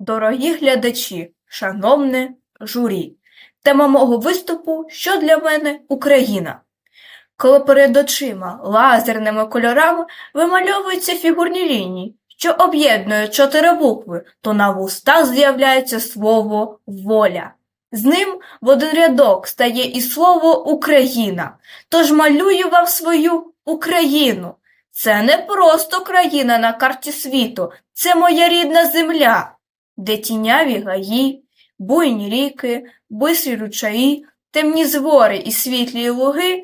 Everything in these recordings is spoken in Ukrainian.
Дорогі глядачі, шановне журі, тема мого виступу що для мене Україна. Коли перед очима лазерними кольорами вимальовуються фігурні лінії, що об'єднують чотири букви, то на вустах з'являється слово воля. З ним в один рядок стає і слово Україна. Тож малюю вам свою Україну. Це не просто країна на карті світу, це моя рідна земля, де тіняві гаї, буйні ріки, бистрі ручаї, темні звори і світлі луги,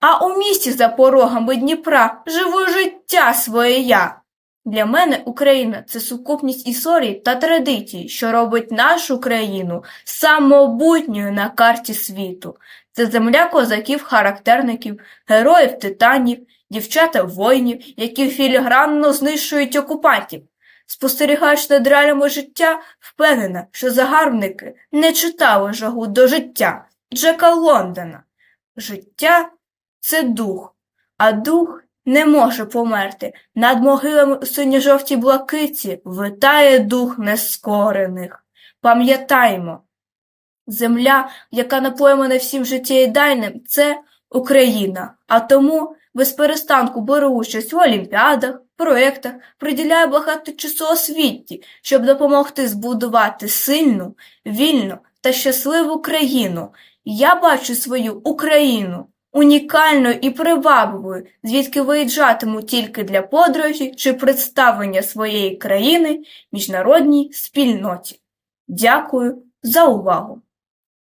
а у місті за порогами Дніпра живу життя своє я. Для мене Україна це сукупність історій та традицій, що робить нашу країну самобутньою на карті світу. Це земля козаків-характерників, героїв титанів, дівчата воїнів, які філігранно знищують окупантів. Спостерігаєш над реаліями життя, впевнена, що загарбники не читали жагу до життя Джека Лондона. Життя це дух, а дух не може померти. Над могилами у синьо-жовтій блакиці витає дух нескорених. Пам'ятаймо, земля, яка напоємана всім життєдайним, це Україна, а тому без перестанку беру участь в олімпіадах, проєктах, приділяю багато часу освіті, щоб допомогти збудувати сильну, вільну та щасливу країну. Я бачу свою Україну унікальною і привабливою, звідки виїжджатиму тільки для подорожі чи представлення своєї країни міжнародній спільноті. Дякую за увагу!